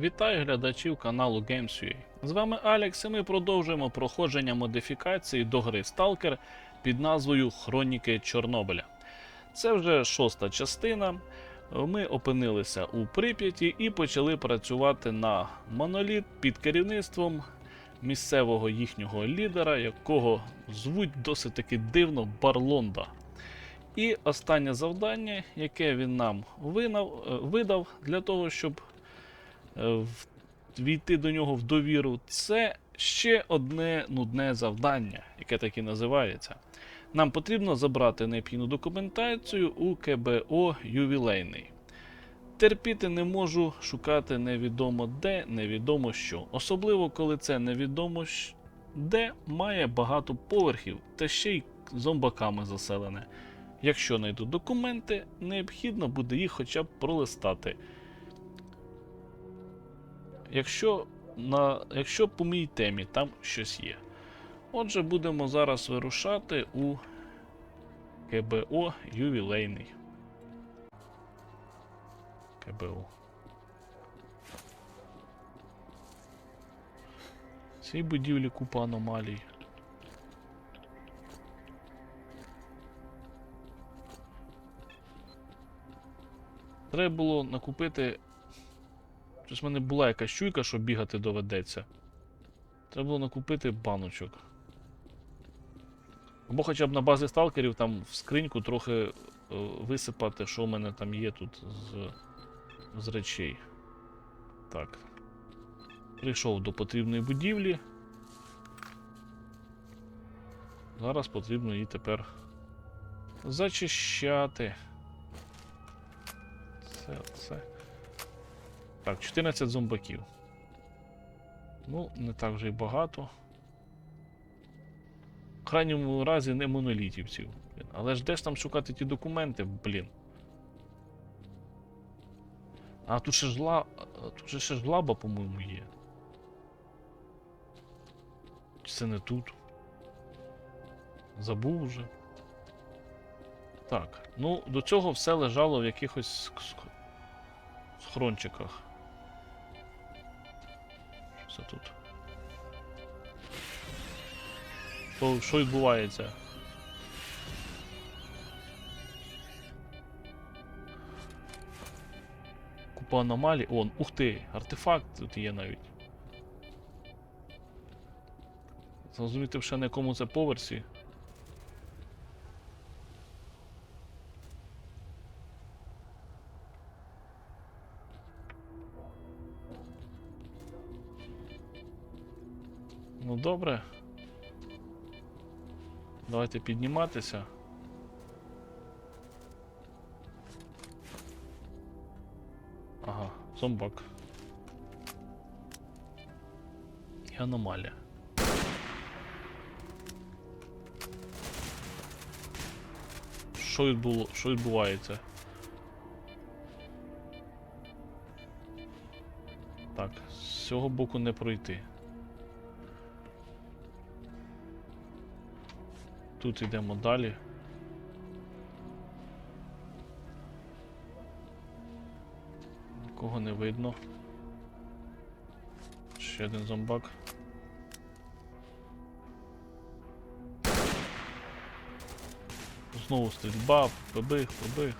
Вітаю глядачів каналу Games.ua. З вами Алекс і ми продовжуємо проходження модифікації до гри Stalker під назвою Хроніки Чорнобиля. Це вже шоста частина. Ми опинилися у Прип'яті і почали працювати на моноліт під керівництвом місцевого їхнього лідера, якого звуть досить таки дивно Барлонда. І останнє завдання, яке він нам винав, е, видав для того, щоб війти до нього в довіру, це ще одне нудне завдання, яке так і називається. Нам потрібно забрати необхідну документацію у КБО ювілейний. Терпіти не можу шукати невідомо де, невідомо що. Особливо, коли це невідомо де має багато поверхів та ще й зомбаками заселене. Якщо знайду документи, необхідно буде їх хоча б пролистати. Якщо, на, якщо по моїй темі там щось є. Отже, будемо зараз вирушати у КБО ювілейний. КБО. Цій будівлі купа аномалій. Треба було накупити. Щось в мене була якась чуйка, що бігати доведеться. Треба було накупити баночок. Або хоча б на базі сталкерів там в скриньку трохи е, висипати, що в мене там є тут з, з речей. Так. Прийшов до потрібної будівлі. Зараз потрібно її тепер зачищати. Це, це. Так, 14 зомбаків. Ну, не так вже й багато. В крайньому разі не монолітівців. Але ж де ж там шукати ті документи, блін. А тут ще ж ла... Тут же ще ж лаба, по-моєму, є. Чи це не тут? Забув уже. Так, ну до цього все лежало в якихось схрончиках. Це тут? Що, що відбувається? Купа аномалій. О, ух ти! Артефакт тут є навіть. Зрозуміти ще на якому це поверсі. Давайте підніматися. Ага, зомбак. І аномалія. Що відбуло? Що відбувається? Так, з цього боку не пройти. Тут йдемо далі. Нікого не видно. Ще один зомбак. Знову стрільба, побіг, побіг.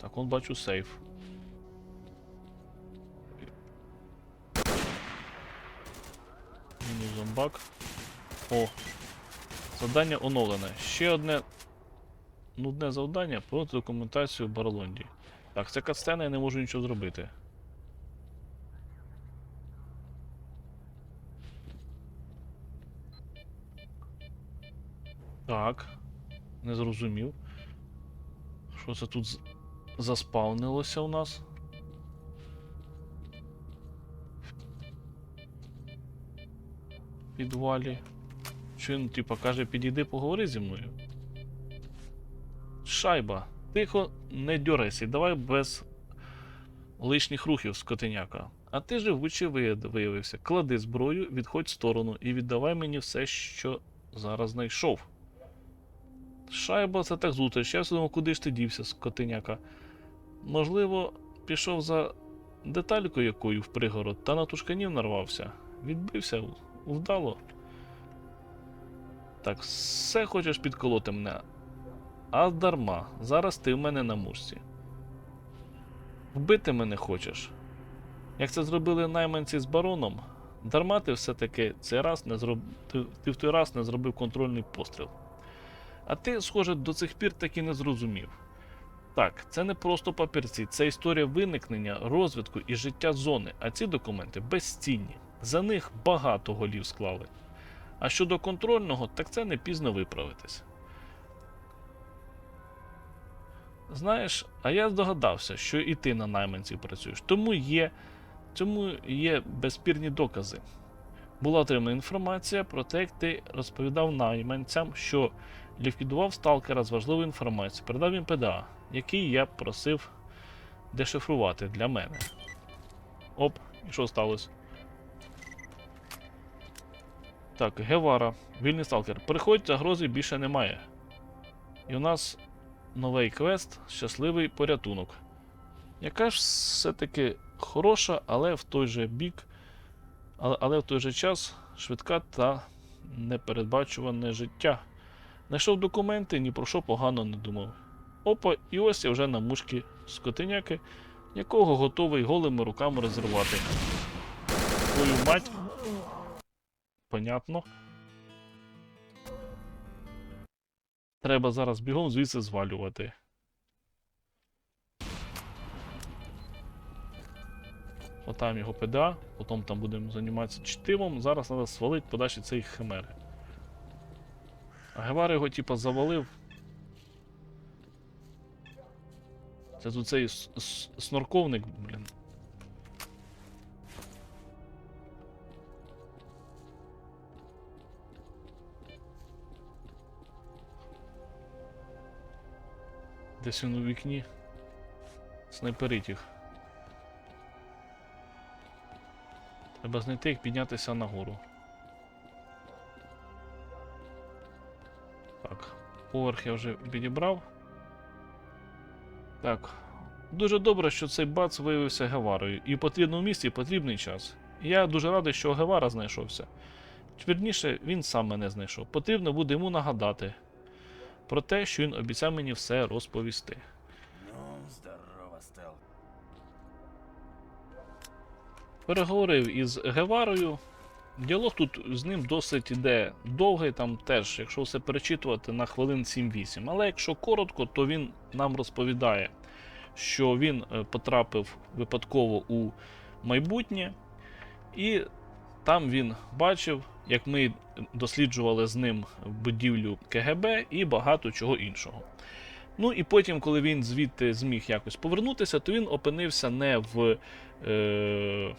Так, он бачу сейф. Зомбак. О. Завдання оновлене. Ще одне нудне завдання про документацію Барлонді. Так, це катсцена, я не можу нічого зробити. Так. Не зрозумів. Що це тут заспавнилося у нас? Підвалі. Що він, типа, каже, підійди поговори зі мною. Шайба. Тихо, не дьорайся, давай без лишніх рухів, скотиняка. А ти виявився. виявився. Клади зброю, відходь в сторону і віддавай мені все, що зараз знайшов. Шайба це так зустріч. Я все думав, куди ж ти дівся, скотиняка. Можливо, пішов за деталькою якою в пригород та на тушканів нарвався. Відбився вдало. Так, все хочеш підколоти мене. А дарма, зараз ти в мене на мушці. Вбити мене хочеш. Як це зробили найманці з бароном, дарма ти все-таки цей раз не зроб... ти, в той раз не зробив контрольний постріл. А ти, схоже, до цих пір так і не зрозумів. Так, це не просто папірці, це історія виникнення, розвитку і життя зони, а ці документи безцінні. За них багато голів склали. А щодо контрольного, так це не пізно виправитись. Знаєш, а я здогадався, що і ти на найманців працюєш, тому є, тому є безспірні докази. Була отримана інформація про те, як ти розповідав найманцям, що ліквідував сталкера з важливою інформацією, передав їм ПДА, який я просив дешифрувати для мене. Оп, і що сталося? Так, Гевара, вільний сталкер. Приходь, загрози більше немає. І у нас новий квест Щасливий порятунок. Яка ж все-таки хороша, але в той же бік, але, але в той же час швидка та непередбачуване життя. Знайшов документи, ні про що погано не думав. Опа, і ось я вже на мушки скотиняки, якого готовий голими руками розірвати. Твою мать. Понятно. Треба зараз бігом звідси звалювати. Отам його ПДА, потім там будемо займатися чтивом. Зараз треба свалити подальше цієї химери. А Гевар його типа завалив. Це тут цей снорковник, блін. Десь він у вікні. Снайперить їх. Треба знайти їх піднятися нагору. Так, поверх я вже підібрав. Так. Дуже добре, що цей бац виявився Геварою. І в потрібному місці і потрібний час. Я дуже радий, що Гевара знайшовся. Вірніше, він сам мене знайшов. Потрібно буде йому нагадати про те, що він обіцяв мені все розповісти. Ну, здорово, Стел. Переговорив із Геварою. Діалог тут з ним досить іде довгий, там теж, якщо все перечитувати, на хвилин 7-8. Але якщо коротко, то він нам розповідає, що він е, потрапив випадково у майбутнє, і там він бачив, як ми досліджували з ним будівлю КГБ і багато чого іншого. Ну і потім, коли він звідти зміг якось повернутися, то він опинився не в. Е-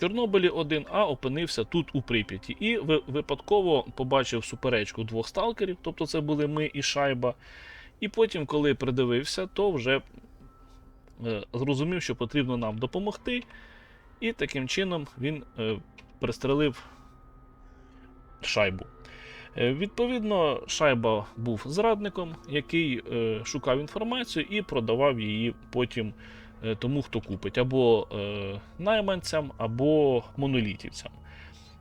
Чорнобилі один, а опинився тут у Прип'яті. І випадково побачив суперечку двох сталкерів, тобто це були ми і Шайба. І потім, коли придивився, то вже е, зрозумів, що потрібно нам допомогти. І таким чином він е, пристрелив шайбу. Е, Відповідно, шайба був зрадником, який е, шукав інформацію і продавав її потім е, тому, хто купить, або найманцям, або монолітівцям.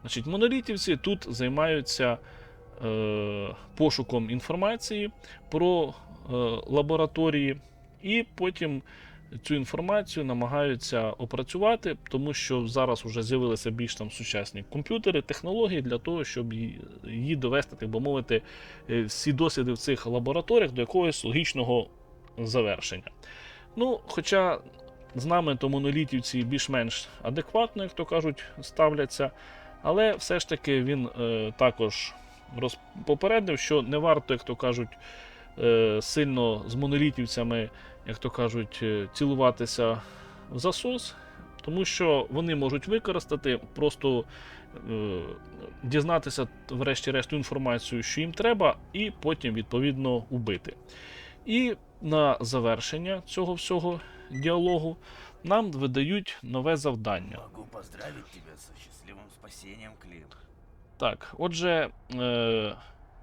Значить, монолітівці тут займаються пошуком інформації про лабораторії, і потім цю інформацію намагаються опрацювати, тому що зараз вже з'явилися більш там сучасні комп'ютери, технології для того, щоб її, довести, так би мовити, е, всі досліди в цих лабораторіях до якогось логічного завершення. Ну, хоча з нами то монолітівці більш-менш адекватно, як то кажуть, ставляться, але все ж таки він е, також роз... попередив, що не варто, як то кажуть, е, сильно з монолітівцями, як то кажуть, е, цілуватися в засос, тому що вони можуть використати, просто е, дізнатися, врешті-решт, інформацію, що їм треба, і потім, відповідно, убити. І на завершення цього всього діалогу нам видають нове завдання. Могу поздравить тебя со счастливым спасением, Клим. Так, отже, е,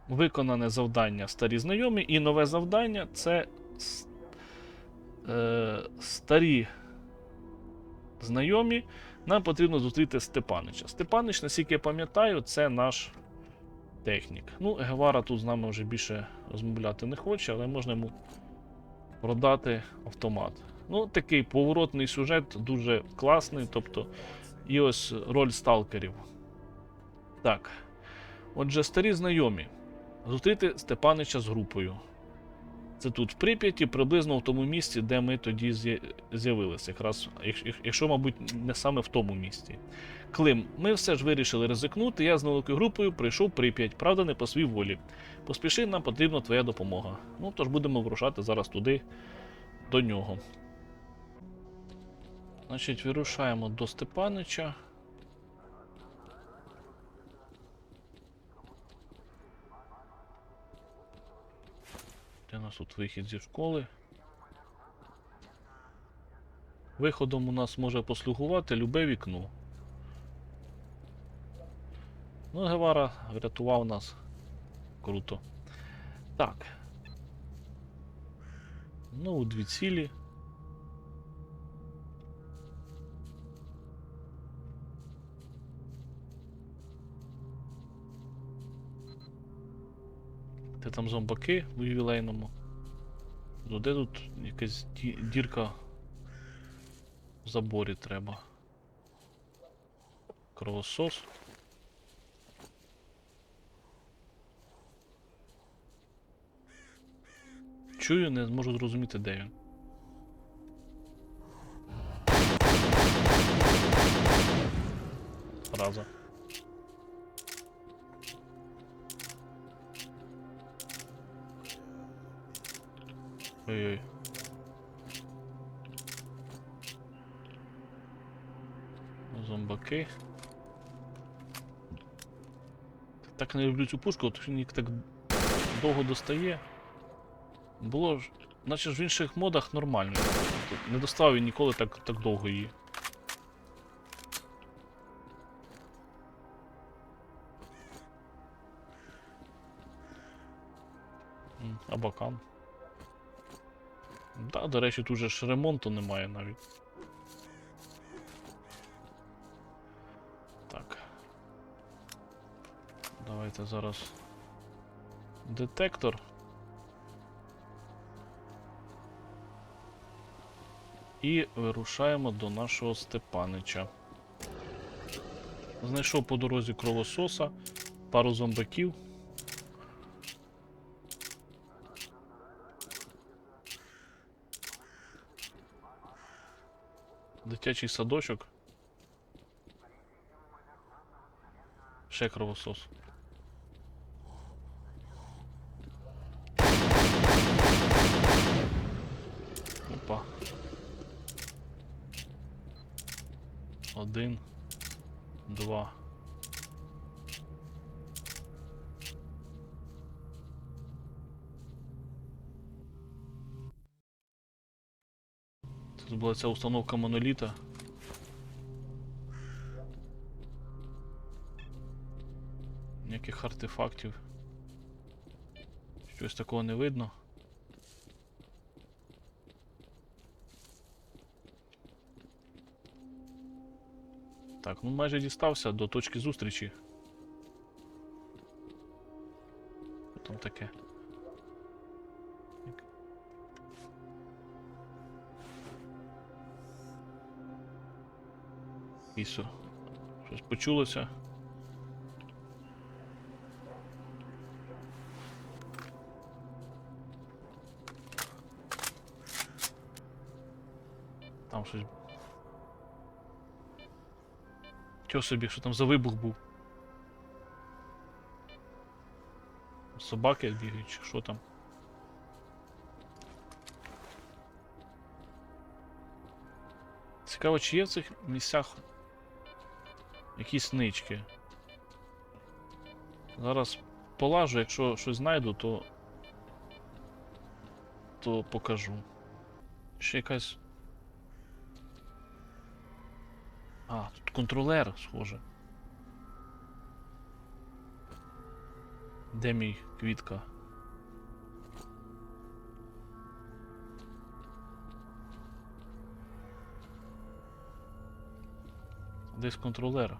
виконане завдання старі знайомі, і нове завдання це е, старі знайомі. Нам потрібно зустріти Степанича. Степанич, наскільки я пам'ятаю, це наш технік. Ну, Гевара тут з нами вже більше розмовляти не хоче, але можна йому продати автомат. Ну, такий поворотний сюжет дуже класний. Тобто, і ось роль сталкерів. Так. Отже, старі знайомі. Зустріти Степанича з групою. Це тут в Прип'яті, приблизно в тому місці, де ми тоді з'явилися. Якраз, якщо- мабуть, не саме в тому місці. Клим, ми все ж вирішили ризикнути. Я з невеликою групою прийшов Прип'ять, правда, не по своїй волі. Поспіши, нам потрібна твоя допомога. Ну, тож будемо вирушати зараз туди, до нього. Значить, вирушаємо до Степанича. Де у нас тут вихід зі школи? Виходом у нас може послугувати любе вікно. Ну, Гевара врятував нас. Круто. Так. Ну, дві цілі. Там зомбаки у ювілейному? Ну де тут якась дірка в заборі треба? Кровосос. Чую, не зможу зрозуміти, де він. Раза. Ой-ой. Зомбаки. Так не люблю цю пушку, що він їх так довго достає. Було ж. Наче ж в інших модах нормально. Не доставив він ніколи так, так довго її. Абакан. Да, до речі, тут же ж ремонту немає навіть. Так. Давайте зараз. Детектор. І вирушаємо до нашого Степанича. Знайшов по дорозі кровососа, пару зомбаків. Дитячий садочок. Ще кровосос. Опа. Один. Два. Була ця установка моноліта. Ніяких артефактів. Щось такого не видно. Так, ну майже дістався до точки зустрічі. Там таке? Ісо. Щось почулося. Там щось. Чого собі, що там за вибух був? Собаки бігають, чи що там? Цікаво, чи є в цих місцях якісь нички. Зараз полажу, якщо щось знайду, то. то покажу. Ще якась. А, тут контролер, схоже. Де мій квітка? Десь контролер.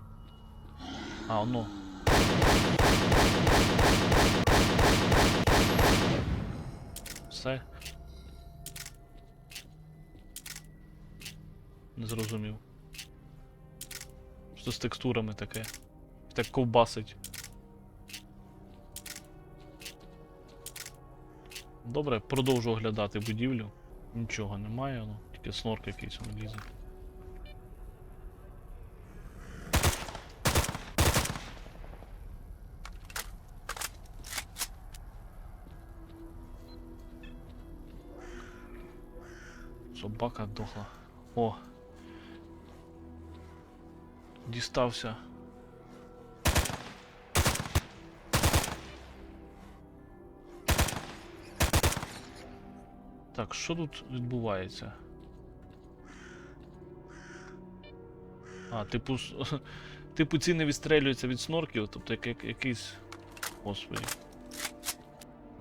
А, оно. Все. Не зрозумів. Що з текстурами таке? Так ковбасить. Добре, продовжу оглядати будівлю. Нічого немає, ну, тільки снорк якийсь лізе. Собака дохла. О. Дістався. Так, що тут відбувається? А, типу. Типу ці не відстрелюються від снорків, тобто як, як, якийсь. Господи.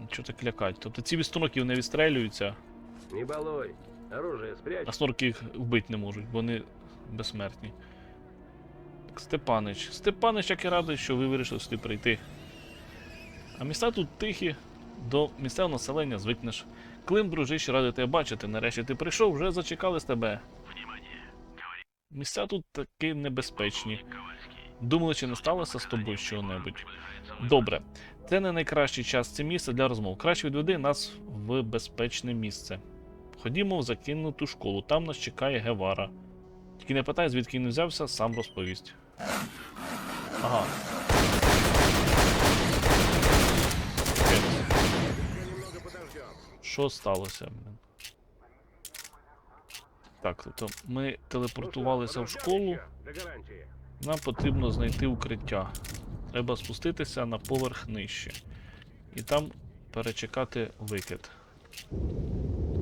Нічого так лякать. Тобто ці від снорків не відстрелюються, Не балуй. Оружие спрячь. а снорки їх вбити не можуть, бо вони безсмертні. Так, Степанич. Степанич, як і радий, що ви вирішили сюди прийти. А міста тут тихі, до місцевого населення звикнеш. Клим, дружище, радий тебе бачити. Нарешті ти прийшов, вже зачекали з тебе. Місця тут таки небезпечні. Думали, чи не сталося з тобою чого-небудь. Добре, це не найкращий час це місце для розмов. Краще відведи нас в безпечне місце. Ходімо в закинуту школу, там нас чекає Гевара. Тільки не питай, звідки він взявся, сам розповість. Ага. Що сталося? блін? Так, тобто ми телепортувалися в школу, нам потрібно знайти укриття. Треба спуститися на поверх нижче. І там перечекати викид.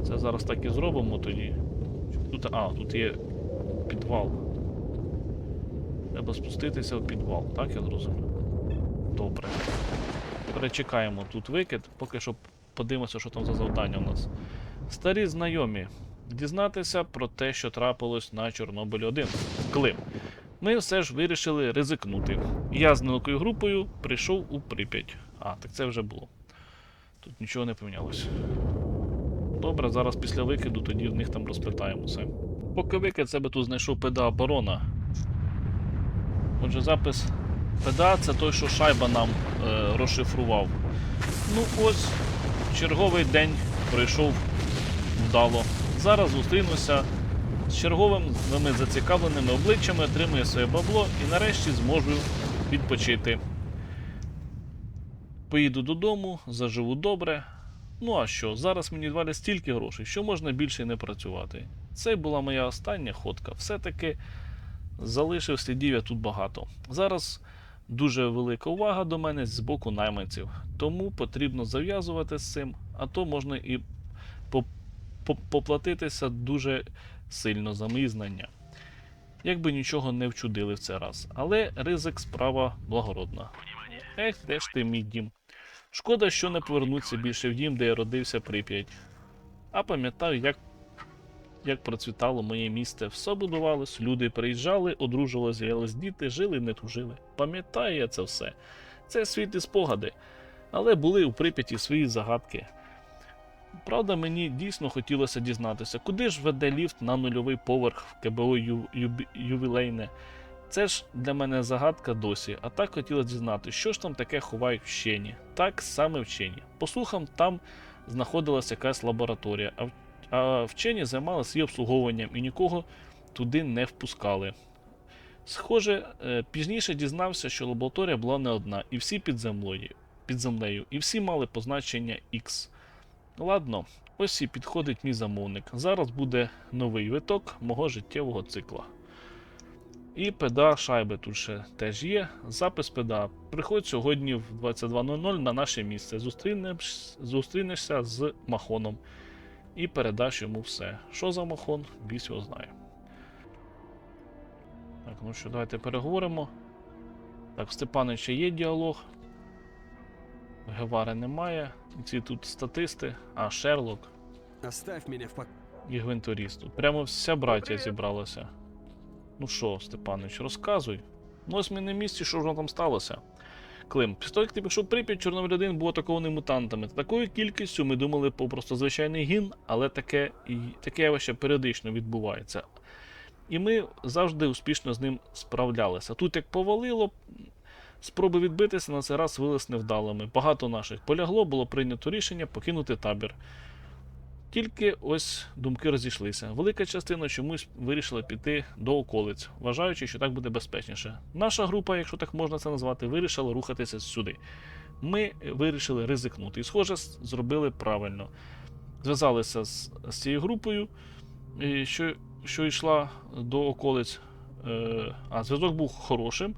Це зараз так і зробимо тоді. Тут, а, тут є підвал. Треба спуститися в підвал, так я зрозумів? Добре. Перечекаємо тут викид, поки що подивимося, що там за завдання у нас. Старі знайомі. Дізнатися про те, що трапилось на Чорнобилі 1. Клим. Ми все ж вирішили ризикнути. Я з невеликою групою прийшов у Прип'ять. А, так це вже було. Тут нічого не помінялося. Добре, зараз після викиду тоді в них там розпитаємося. Поки викид себе тут знайшов педа оборона. Отже, запис педа це той, що шайба нам е, розшифрував. Ну ось, черговий день пройшов вдало. Зараз зустрінуся з черговими зацікавленими обличчями, отримую своє бабло і нарешті зможу відпочити. Поїду додому, заживу добре. Ну а що, зараз мені валять стільки грошей, що можна більше не працювати. Це була моя остання ходка. Все-таки залишив слідів я тут багато. Зараз дуже велика увага до мене з боку найманців, тому потрібно зав'язувати з цим, а то можна і по- по- поплатитися дуже сильно за мої знання. Якби нічого не вчудили в цей раз. Але ризик справа благородна. Ех, де ж ти мій дім? Шкода, що не повернуться більше в дім, де я родився Прип'ять. А пам'ятаю, як, як процвітало моє місце. Все будувалось, люди приїжджали, одружувалися, з'явились діти, жили, не тужили. Пам'ятаю я це все. Це світлі спогади. Але були у Прип'яті свої загадки. Правда, мені дійсно хотілося дізнатися, куди ж веде ліфт на нульовий поверх в КБО ю, юбі- ювілейне. Це ж для мене загадка досі, а так хотілося дізнати, що ж там таке ховають вчені. Так саме вчені. По слухам, там знаходилася якась лабораторія, а, вчені займалися її обслуговуванням і нікого туди не впускали. Схоже, е, пізніше дізнався, що лабораторія була не одна, і всі під землею, під землею, і всі мали позначення X. Ладно, ось і підходить мій замовник. Зараз буде новий виток мого життєвого цикла. І педа шайби тут ще теж є. Запис педа. Приходь сьогодні в 22.00 на наше місце. Зустрінеш, зустрінешся з Махоном і передаш йому все. Що за Махон, біс його знає. Так, ну що, давайте переговоримо. Так, в Степанича є діалог. Гевари немає. І ці тут статисти, а Шерлок Оставь меня в покое. і Гвинторіст. Тут прямо вся браття зібралася. Ну що, Степанович, розказуй. Ну ось ми на місці, що ж воно там сталося. Клим, після того, як ти пішов Прип'ять, 1 був атакований мутантами. Такою кількістю ми думали по просто звичайний гін, але таке, таке явище періодично відбувається. І ми завжди успішно з ним справлялися. Тут як повалило, спроби відбитися на цей раз вились невдалими. Багато наших полягло, було прийнято рішення покинути табір. Тільки ось думки розійшлися. Велика частина чомусь вирішила піти до околиць, вважаючи, що так буде безпечніше. Наша група, якщо так можна це назвати, вирішила рухатися сюди. Ми вирішили ризикнути. І, схоже, зробили правильно. Зв'язалися з, з цією групою, що, що йшла до околиць. Е, а зв'язок був хорошим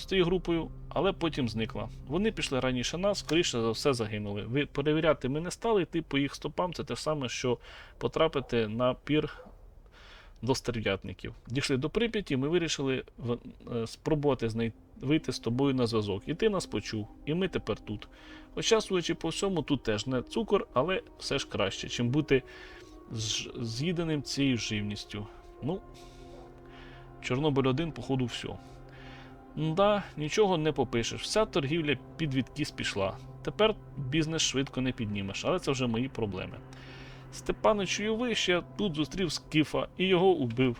з тією групою, але потім зникла. Вони пішли раніше нас, скоріше за все загинули. Ви перевіряти ми не стали, йти по їх стопам це те саме, що потрапити на пір до стерв'ятників. Дійшли до Прип'яті, ми вирішили е, спробувати знай- вийти з тобою на зв'язок. І ти нас почув, і ми тепер тут. Хоча, судячи по всьому, тут теж не цукор, але все ж краще, чим бути з'їденим цією живністю. Ну, Чорнобиль 1, походу, все. Да, нічого не попишеш. Вся торгівля під відкіс пішла. Тепер бізнес швидко не піднімеш, але це вже мої проблеми. Степанич Юви ще тут зустрів Скіфа і його убив.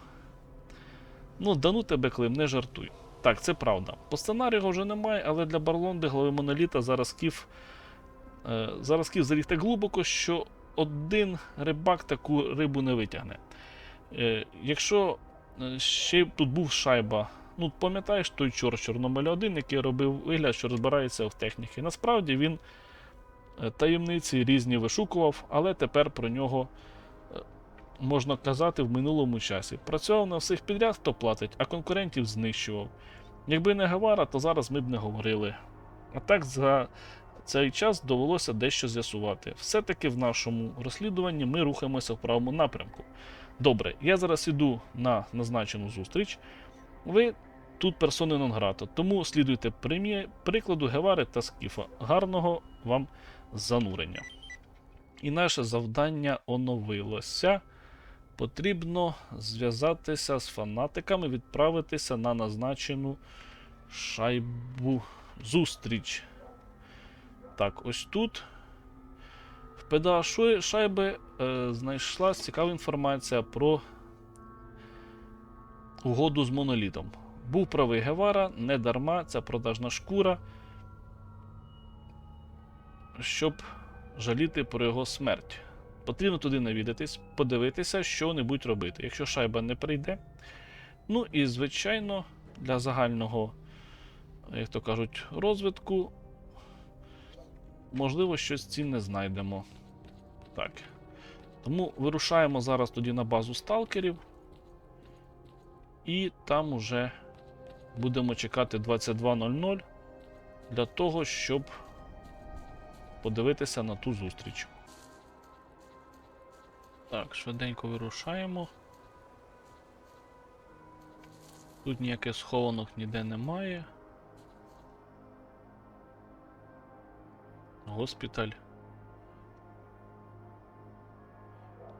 Ну, дану тебе, Клим, не жартуй. Так, це правда. По сценарію вже немає, але для Барлонди, голови моноліта, зараз Скіф. Е, зараз Скіф заліг так глибоко, що один рибак таку рибу не витягне. Е, якщо е, ще тут був шайба Ну, пам'ятаєш той чор Чорнобиль 1, який робив вигляд, що розбирається в техніці. Насправді він е, таємниці різні вишукував, але тепер про нього е, можна казати в минулому часі. Працював на всіх підряд, хто платить, а конкурентів знищував. Якби не Гавара, то зараз ми б не говорили. А так за цей час довелося дещо з'ясувати. Все-таки в нашому розслідуванні ми рухаємося в правому напрямку. Добре, я зараз іду на назначену зустріч. Ви тут персони нон грата, тому слідуйте прикладу Гевари та Скіфа. Гарного вам занурення. І наше завдання оновилося. Потрібно зв'язатися з фанатиками, відправитися на назначену шайбу зустріч. Так, ось тут. В ПДА шайби е, знайшла цікава інформація про угоду з монолітом. Був правий Гевара, не дарма ця продажна шкура, щоб жаліти про його смерть. Потрібно туди навідатись, подивитися, що-небудь робити. Якщо шайба не прийде. Ну і, звичайно, для загального, як то кажуть, розвитку, можливо, щось цінне знайдемо. Так. Тому вирушаємо зараз тоді на базу сталкерів. І там уже будемо чекати 22.00 для того, щоб подивитися на ту зустріч. Так, швиденько вирушаємо. Тут ніяких схованок ніде немає. Госпіталь.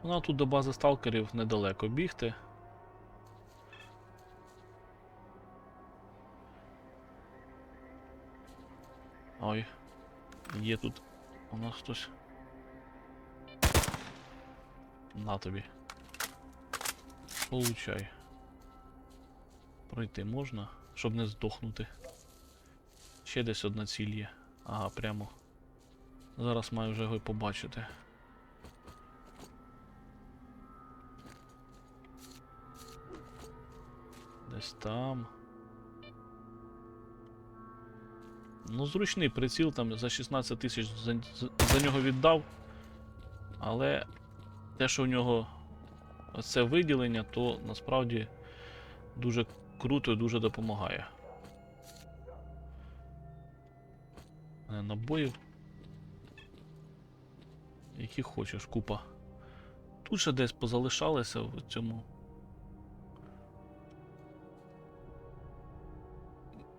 Ну, тут до бази сталкерів недалеко бігти. Ой, є тут у нас хтось. На тобі. Получай. Пройти можна, щоб не здохнути. Ще десь одна ціль є. Ага, прямо. Зараз маю вже його побачити. Десь там. Ну, зручний приціл там за 16 тисяч за, за- нього віддав. Але те, що в нього це виділення, то насправді дуже круто і дуже допомагає. Е, Набоїв. Які хочеш, купа. Тут ще десь позалишалися в цьому.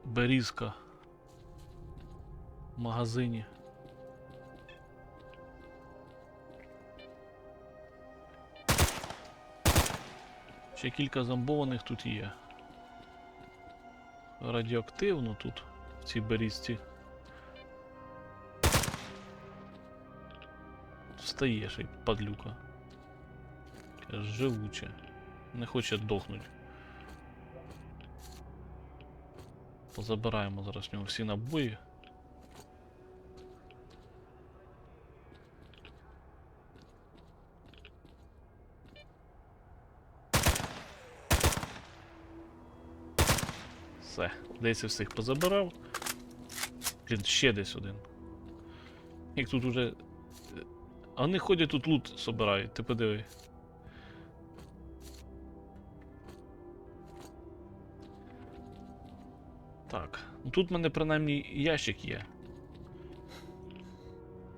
Берізка магазині. Ще кілька зомбованих тут є. Радіоактивно тут, в цій берізці. Встаєш і падлюка. Живуче. Не хоче дохнути. Позабираємо зараз в нього всі набої. Все, десь всіх позабирав. Блін, ще десь один. Як тут уже. е, А вони ходять тут лут собирають, ти подиви. Так. Ну тут в мене принаймні ящик є.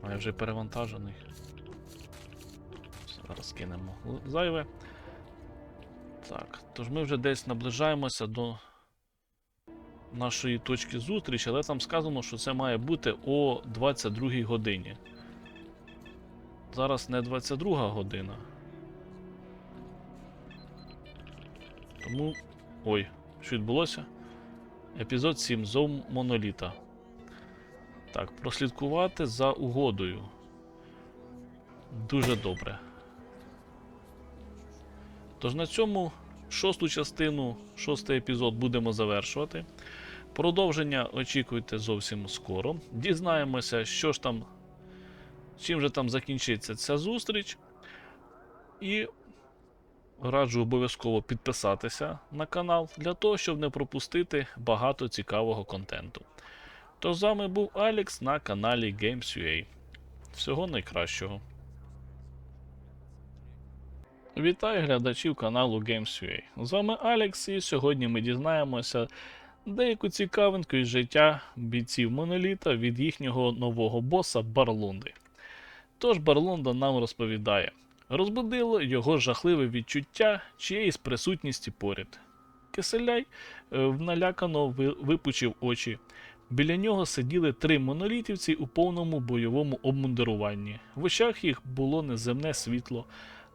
А я вже перевантажений. Зараз кинемо зайве. Так, тож ми вже десь наближаємося до нашої точки зустрічі, але там сказано, що це має бути о 22 годині. Зараз не 22 година. Тому. Ой, що відбулося? Епізод 7 Зов Моноліта. Так, прослідкувати за угодою. Дуже добре. Тож на цьому шосту частину, шостий епізод будемо завершувати. Продовження очікуйте зовсім скоро. Дізнаємося, що ж там, чим же там закінчиться ця зустріч. І раджу обов'язково підписатися на канал для того, щоб не пропустити багато цікавого контенту. Тож з вами був Алекс на каналі Games.ua. Всього найкращого. Вітаю глядачів каналу Games.ua. З вами Алекс, і сьогодні ми дізнаємося деяку цікавинку із життя бійців Моноліта від їхнього нового боса Барлунди. Тож Барлунда нам розповідає: розбудило його жахливе відчуття чиєїсь присутності поряд. Киселяй е, налякано випучив очі. Біля нього сиділи три монолітівці у повному бойовому обмундируванні. В очах їх було неземне світло,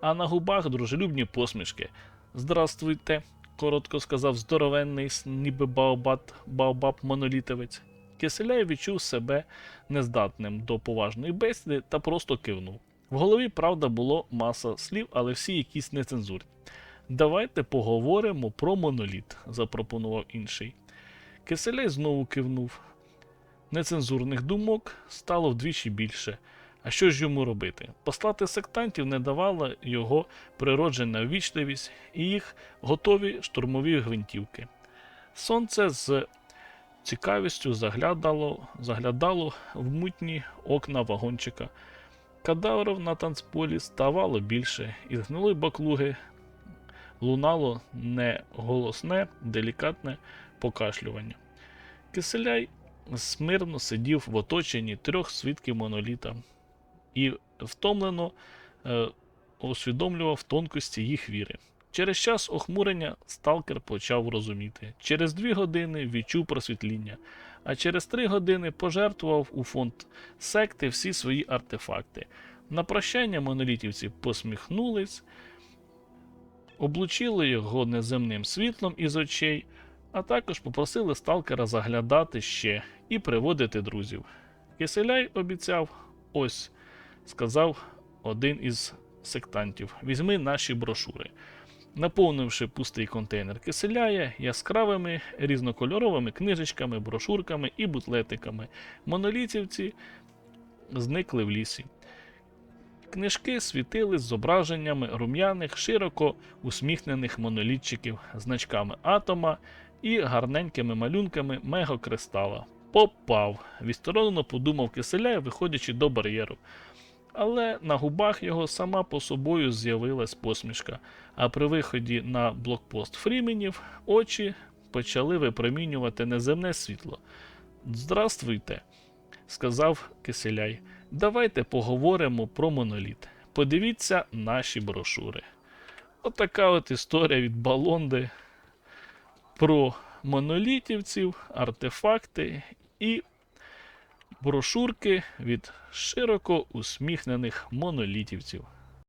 а на губах дружелюбні посмішки. Здрастуйте, коротко сказав здоровенний, ніби баобат, баобаб монолітовець. Киселяй відчув себе нездатним до поважної бесіди та просто кивнув. В голові, правда, було маса слів, але всі якісь нецензурні. Давайте поговоримо про моноліт, запропонував інший. Киселей знову кивнув. Нецензурних думок стало вдвічі більше. А що ж йому робити? Послати сектантів не давала його природжена ввічливість і їх готові штурмові гвинтівки. Сонце з цікавістю заглядало, заглядало в мутні окна вагончика. Кадаврів на танцполі ставало більше, і згнили баклуги лунало не голосне, делікатне покашлювання. Киселяй смирно сидів в оточенні трьох свідків моноліта і втомлено е, усвідомлював тонкості їх віри. Через час охмурення сталкер почав розуміти. Через дві години відчув просвітління, а через три години пожертвував у фонд секти всі свої артефакти. На прощання монолітівці посміхнулись, облучили його неземним світлом із очей, а також попросили сталкера заглядати ще і приводити друзів. Киселяй обіцяв ось, сказав один із сектантів: візьми наші брошури. Наповнивши пустий контейнер киселяя яскравими різнокольоровими книжечками, брошурками і бутлетиками, монолітівці зникли в лісі. Книжки світили з зображеннями рум'яних, широко усміхнених монолітчиків, значками атома і гарненькими малюнками мегакристала. Попав, відсторонено подумав киселя, виходячи до бар'єру. Але на губах його сама по собою з'явилась посмішка, а при виході на блокпост Фріменів очі почали випромінювати неземне світло. Здравствуйте, сказав Киселяй. Давайте поговоримо про моноліт. Подивіться наші брошури. Отака от історія від Балонди про монолітівців, артефакти і брошурки від широко усміхнених монолітівців.